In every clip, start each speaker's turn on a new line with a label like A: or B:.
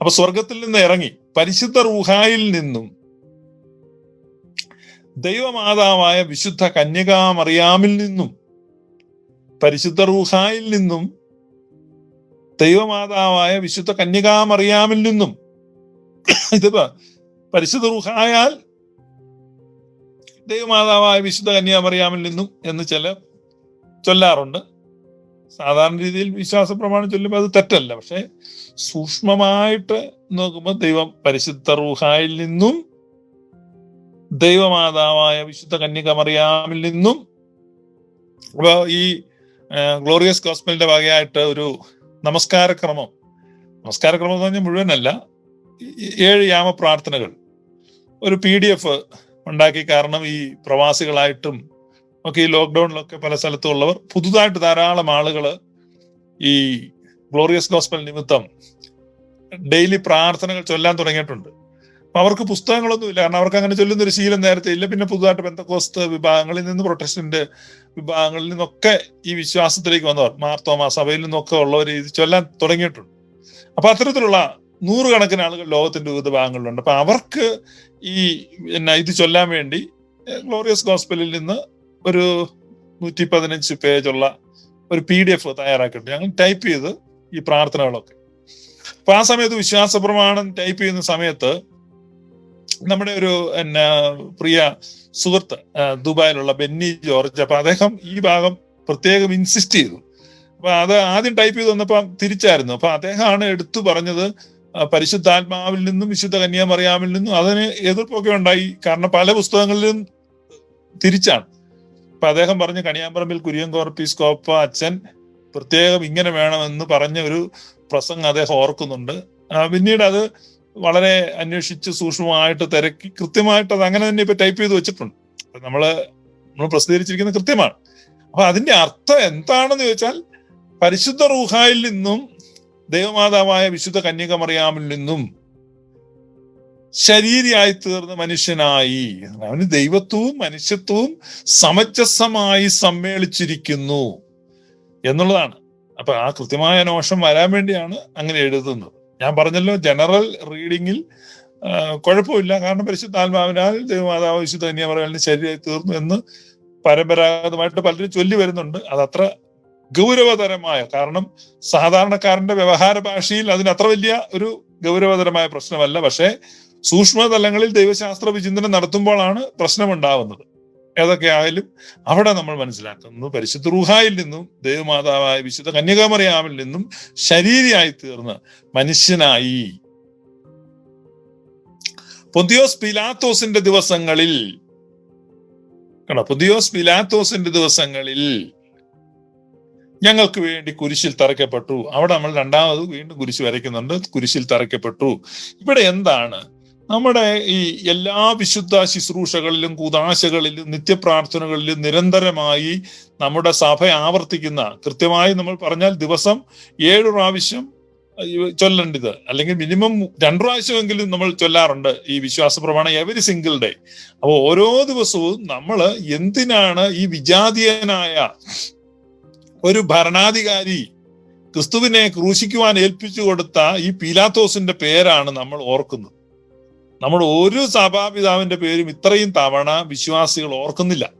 A: അപ്പൊ സ്വർഗത്തിൽ നിന്ന് ഇറങ്ങി പരിശുദ്ധ റുഹായിൽ നിന്നും ദൈവമാതാവായ വിശുദ്ധ കന്യകാമറിയാമിൽ നിന്നും പരിശുദ്ധ റൂഹായിൽ നിന്നും ദൈവമാതാവായ വിശുദ്ധ കന്യകാമറിയാമിൽ നിന്നും. ഇത് പരിശുദ്ധ റൂഹായാൽ ദൈവമാതാവായ വിശുദ്ധ കന്യാമറിയാമിൽ നിന്നും എന്ന് ചില ചൊല്ലാറുണ്ട്. സാധാരണ രീതിയിൽ വിശ്വാസ പ്രമാണം ചൊല്ലുമ്പോൾ അത് തെറ്റല്ല. പക്ഷെ സൂക്ഷ്മമായിട്ട് നോക്കുമ്പോൾ ദൈവം പരിശുദ്ധ റൂഹായിൽ നിന്നും ദൈവമാതാവായ വിശുദ്ധ കന്യകമറിയാമിൽ നിന്നും അപ്പൊ ഈ ഗ്ലോറിയസ് ഗോസ്പലിന്റെ ഭാഗമായിട്ട് ഒരു നമസ്കാരക്രമം. നമസ്കാരക്രമം എന്ന് പറഞ്ഞാൽ മുഴുവനല്ല ഏഴ് യാമ പ്രാർത്ഥനകൾ ഒരു പി ഡി എഫ് ഉണ്ടാക്കി കാരണം ഈ പ്രവാസികളായിട്ടും ഒക്കെ ഈ ലോക്ക്ഡൌണിലൊക്കെ പല സ്ഥലത്തും ഉള്ളവർ പുതുതായിട്ട് ധാരാളം ആളുകൾ ഈ ഗ്ലോറിയസ് ഗോസ്പൽ നിമിത്തം ഡെയിലി പ്രാർത്ഥനകൾ ചൊല്ലാൻ തുടങ്ങിയിട്ടുണ്ട്. അപ്പൊ അവർക്ക് പുസ്തകങ്ങളൊന്നുമില്ല കാരണം അവർക്ക് അങ്ങനെ ചൊല്ലുന്ന ഒരു ശീലം നേരത്തെ ഇല്ല. പിന്നെ പുതുതായിട്ട് ബന്ധക്കോസ്ത് വിഭാഗങ്ങളിൽ നിന്ന് പ്രൊട്ടസ്റ്റന്റ് വിഭാഗങ്ങളിൽ നിന്നൊക്കെ ഈ വിശ്വാസത്തിലേക്ക് വന്നവർ മാർത്തോമാ സഭയിൽ നിന്നൊക്കെ ഉള്ളവർ ഇത് ചൊല്ലാൻ തുടങ്ങിയിട്ടുണ്ട്. അപ്പൊ അത്തരത്തിലുള്ള നൂറുകണക്കിന് ആളുകൾ ലോകത്തിന്റെ വിവിധ ഭാഗങ്ങളിലുണ്ട്. അപ്പൊ അവർക്ക് ഈ പിന്നെ ഇത് ചൊല്ലാൻ വേണ്ടി ഗ്ലോറിയസ് ഗോസ്പലിൽ നിന്ന് ഒരു നൂറ്റി പതിനഞ്ച് പേജുള്ള ഒരു പി ഡി എഫ് തയ്യാറാക്കിയിട്ടുണ്ട്. ഞങ്ങൾ ടൈപ്പ് ചെയ്ത് ഈ പ്രാർത്ഥനകളൊക്കെ. അപ്പൊ ആ സമയത്ത് വിശ്വാസ പ്രമാണം ടൈപ്പ് ചെയ്യുന്ന സമയത്ത് നമ്മുടെ ഒരു എന്നാ പ്രിയ സുഹൃത്ത് ദുബായിലുള്ള ബെന്നി ജോർജ് അപ്പൊ അദ്ദേഹം ഈ ഭാഗം പ്രത്യേകം ഇൻസിസ്റ്റ് ചെയ്തു. അപ്പൊ അത് ആദ്യം ടൈപ്പ് ചെയ്ത് വന്നപ്പോ തിരിച്ചായിരുന്നു. അപ്പൊ അദ്ദേഹമാണ് എടുത്തു പറഞ്ഞത് പരിശുദ്ധാത്മാവിൽ നിന്നും വിശുദ്ധ കന്യാമറിയാമിൽ നിന്നും അതിന് എതിർപ്പൊക്കെ ഉണ്ടായി. കാരണം പല പുസ്തകങ്ങളിലും തിരിച്ചാണ്. അപ്പൊ അദ്ദേഹം പറഞ്ഞു കണിയാമ്പറമ്പിൽ കുര്യൻ കോർപ്പീസ്കോപ്പ അച്ഛൻ പ്രത്യേകം ഇങ്ങനെ വേണമെന്ന് പറഞ്ഞ ഒരു പ്രസംഗം അദ്ദേഹം ഓർക്കുന്നുണ്ട്. പിന്നീട് അത് വളരെ അന്വേഷിച്ച് സൂക്ഷ്മമായിട്ട് തിരക്കി കൃത്യമായിട്ട് അത് അങ്ങനെ തന്നെ ഇപ്പൊ ടൈപ്പ് ചെയ്ത് വെച്ചിട്ടുണ്ട്. നമ്മൾ നമ്മൾ പ്രസിദ്ധീകരിച്ചിരിക്കുന്നത് കൃത്യമാണ്. അപ്പൊ അതിന്റെ അർത്ഥം എന്താണെന്ന് ചോദിച്ചാൽ പരിശുദ്ധ റൂഹായിൽ നിന്നും ദൈവമാതാവായ വിശുദ്ധ കന്യകമറിയാമിൽ നിന്നും ശരീരയായി തീർന്ന മനുഷ്യനായി. അവന് ദൈവത്വവും മനുഷ്യത്വവും സമഞ്ജസമായി സമ്മേളിച്ചിരിക്കുന്നു എന്നുള്ളതാണ്. അപ്പൊ ആ കൃത്യമായ നോഷം വരാൻ വേണ്ടിയാണ് അങ്ങനെ എഴുതുന്നത്. ഞാൻ പറഞ്ഞല്ലോ ജനറൽ റീഡിങ്ങിൽ കുഴപ്പമില്ല. കാരണം പരിശുദ്ധാത്മാവിനാൽ ദൈവമാതാവ് വിശുദ്ധ കന്യാമറിയാലിന് ശരീരമായി തീർന്നു എന്ന് പരമ്പരാഗതമായിട്ട് പലരും ചൊല്ലി വരുന്നുണ്ട്. അതത്ര ഗൗരവതരമായ കാരണം സാധാരണക്കാരന്റെ വ്യവഹാര ഭാഷയിൽ അതിന് അത്ര വലിയ ഒരു ഗൗരവതരമായ പ്രശ്നമല്ല. പക്ഷേ സൂക്ഷ്മതലങ്ങളിൽ ദൈവശാസ്ത്ര വിചിന്തനം നടത്തുമ്പോഴാണ് പ്രശ്നമുണ്ടാവുന്നത്. ഏതൊക്കെ ആയാലും അവിടെ നമ്മൾ മനസ്സിലാക്കുന്നു. പരിശുദ്ധ റൂഹായിൽ നിന്നും ദൈവമാതാവായ വിശുദ്ധ കന്യകാമറിയാമിൽ നിന്നും ശരീരയായി തീർന്ന് മനുഷ്യനായി. പൊന്തിയോസ് പിലാത്തോസിന്റെ ദിവസങ്ങളിൽ കണ്ടോ? പൊന്തിയോസ് പിലാത്തോസിന്റെ ദിവസങ്ങളിൽ ഞങ്ങൾക്ക് വേണ്ടി കുരിശിൽ തറയ്ക്കപ്പെട്ടു. അവിടെ നമ്മൾ രണ്ടാമത് വീണ്ടും കുരിശ് വരയ്ക്കുന്നുണ്ട്. കുരിശിൽ തറയ്ക്കപ്പെട്ടു. ഇവിടെ എന്താണ്? നമ്മുടെ ഈ എല്ലാ വിശുദ്ധ ശുശ്രൂഷകളിലും കൂതാശകളിലും നിത്യപ്രാർത്ഥനകളിലും നിരന്തരമായി നമ്മുടെ സഭ ആവർത്തിക്കുന്ന കൃത്യമായി നമ്മൾ പറഞ്ഞാൽ ദിവസം ഏഴ് പ്രാവശ്യം ചൊല്ലേണ്ടത്. അല്ലെങ്കിൽ മിനിമം രണ്ടു പ്രാവശ്യമെങ്കിലും നമ്മൾ ചൊല്ലാറുണ്ട് ഈ വിശ്വാസ പ്രമാണം എവരി സിംഗിൾ ഡേ അപ്പോൾ ഓരോ ദിവസവും നമ്മൾ എന്തിനാണ് ഈ വിജാതീയനായ ഒരു ഭരണാധികാരി ക്രിസ്തുവിനെ ക്രൂശിക്കുവാൻ ഏൽപ്പിച്ചു കൊടുത്ത ഈ പീലാത്തോസിന്റെ പേരാണ് നമ്മൾ ഓർക്കുന്നത്. നമ്മുടെ ഒരു സഭാപിതാവിന്റെ പേരും ഇത്രയും തവണ വിശ്വാസികൾ ഓർക്കുന്നില്ല.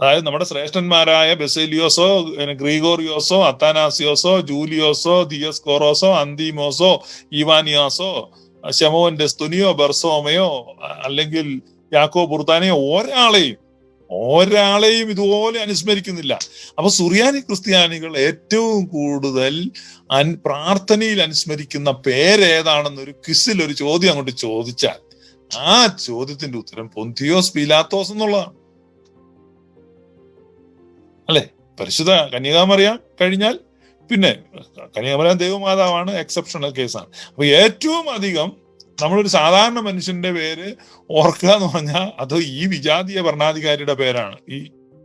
A: അതായത് നമ്മുടെ ശ്രേഷ്ഠന്മാരായ ബെസേലിയോസോ ഗ്രീഗോറിയോസോ അത്താനാസിയോസോ ജൂലിയോസോ ദിയസ്കോറോസോ അന്തിമോസോ ഇവാനിയോസോ ശമോന്റെ സ്തുനിയോ ബെർസോമയോ അല്ലെങ്കിൽ യാക്കോ ബുർത്താനയോ ഒരാളെയും ഒരാളെയും ഇതുപോലെ അനുസ്മരിക്കുന്നില്ല. അപ്പൊ സുറിയാനി ക്രിസ്ത്യാനികൾ ഏറ്റവും കൂടുതൽ അൻ പ്രാർത്ഥനയിൽ അനുസ്മരിക്കുന്ന പേരേതാണെന്നൊരു ക്വിസിൽ ഒരു ചോദ്യം അങ്ങോട്ട് ചോദിച്ചാൽ ആ ചോദ്യത്തിന്റെ ഉത്തരം പൊന്തിയോസ് പീലാത്തോസ് എന്നുള്ളതാണ്. അല്ലെ? പരിശുദ്ധ കന്യകാമറിയാം കഴിഞ്ഞാൽ പിന്നെ കന്യാകുമരാൻ ദൈവമാതാവാണ് എക്സെപ്ഷണൽ കേസാണ് അപ്പൊ ഏറ്റവും അധികം നമ്മളൊരു സാധാരണ മനുഷ്യന്റെ പേര് ഓർക്കുക എന്ന് പറഞ്ഞാൽ അത് ഈ വിജാതീയ ഭരണാധികാരിയുടെ പേരാണ്. ഈ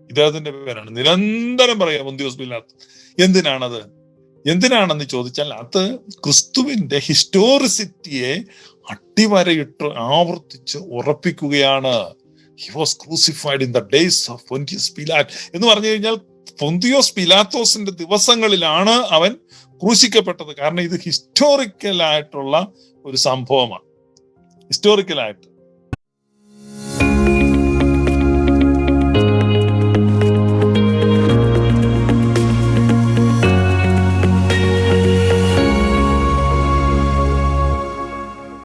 A: ഇദ്ദേഹത്തിന്റെ പേരാണ്. നിരന്തരം പറയാം മുന്തി ഹോസ്പിറ്റലിനകത്ത് എന്തിനാണത്? എന്തിനാണെന്ന് ചോദിച്ചാൽ അത് ക്രിസ്തുവിന്റെ ഹിസ്റ്റോറിസിറ്റിയെ അട്ടിവരയിട്ട് ആവർത്തിച്ച് ഉറപ്പിക്കുകയാണ്. He was crucified in the days of Pilate എന്ന് പറഞ്ഞു കഴിഞ്ഞാൽ പൊന്തിയോസ് പിലാത്തോസിന്റെ ദിവസങ്ങളിലാണ് അവൻ ക്രൂശിക്കപ്പെട്ടത്. കാരണം ഇത് ഹിസ്റ്റോറിക്കലായിട്ടുള്ള ഒരു സംഭവമാണ്. ഹിസ്റ്റോറിക്കലായിട്ട്